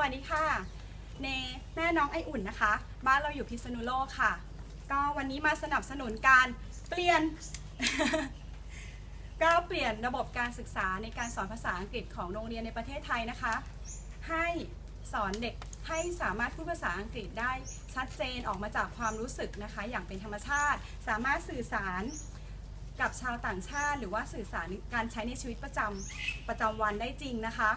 วัสดีค่ะ เนแม่น้องไออุ่นนะคะ บ้านเราอยู่พิษณุโลกค่ะ ก็วันนี้มาสนับสนุนการเปลี่ยน ก็เปลี่ยนระบบการศึกษาในการสอนภาษาอังกฤษของโรงเรียนในประเทศไทยนะคะ ให้สอนเด็กให้สามารถพูดภาษาอังกฤษได้ชัดเจนออกมาจากความรู้สึกนะคะ อย่างเป็นธรรมชาติ สามารถสื่อสารกับชาวต่างชาติ หรือว่าสื่อสารการใช้ในชีวิตประจำประจำวันได้จริงนะคะ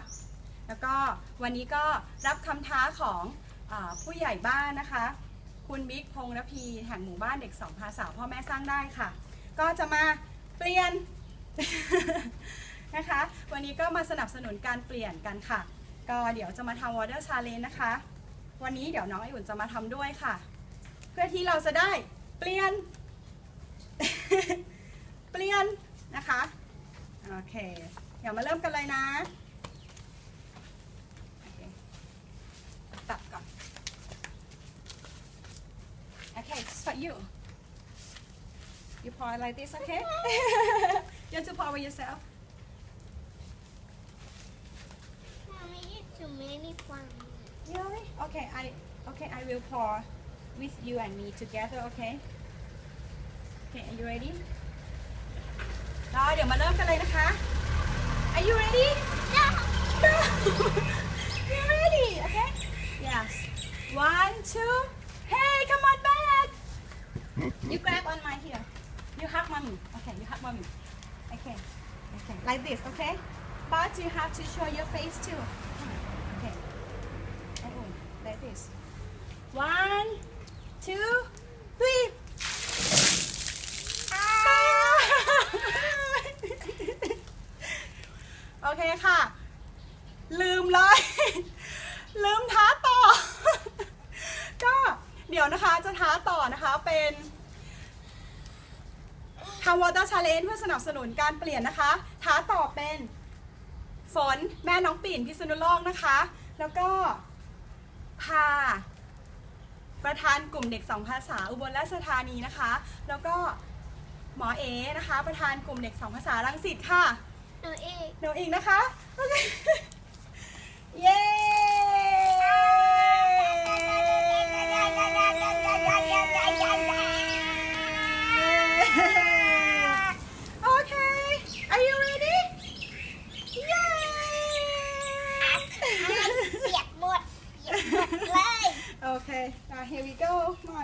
แล้วก็วันนี้ก็รับคำท้าของอผู้ใหญ่บ้านนะคะ คุณบิ๊กพงษ์ระพีแห่งหมู่บ้านเด็กสองภาษาพ่อแม่สร้างได้ค่ะ ก็จะมาเปลี่ยนนะคะ วันนี้ก็มาสนับสนุนการเปลี่ยนกันค่ะ ก็เดี๋ยวจะมาทำ water challenge นะคะ วันนี้เดี๋ยวน้องไออุ่นจะมาทำด้วยค่ะ เพื่อที่เราจะได้เปลี่ยน เปลี่ยนนะคะ โอเค เดี๋ยวมาเริ่มกันเลยนะ โอเค for you you pour it like this okay you have to pour by yourself Mommy, it's too many fun. really okay I okay I will pour with you and me together okay okay are you ready รอเดี๋ยวมาเริ่มกันเลยนะคะ are you ready No! No. You grab on my here. You hug mommy. Okay, you hug mommy. Okay. Okay. Like this, okay? But you have to show your face too. Okay. Oh, like this. One, two, three. Ah! โอเคค่ะ ลืมเลย ลืมท้าต่อ ดี๋ยวนะคะจะท้าต่อนะคะเป็นทำวอเตอร์ชาเลนจ์เพื่อสนับสนุนการเปลี่ยนนะคะ ท้าต่อเป็นฝนแม่น้องปิ่นพิษณุโลกนะคะ แล้วก็พาประธานกลุ่มเด็กสองภาษาอุบลราชธานีนะคะ แล้วก็หมอเอนะคะ ประธานกลุ่มเด็กสองภาษารังสิตค่ะ No, egg. หนูอีกนะคะโอเคเย้ Okay, uh, here we go. Come on.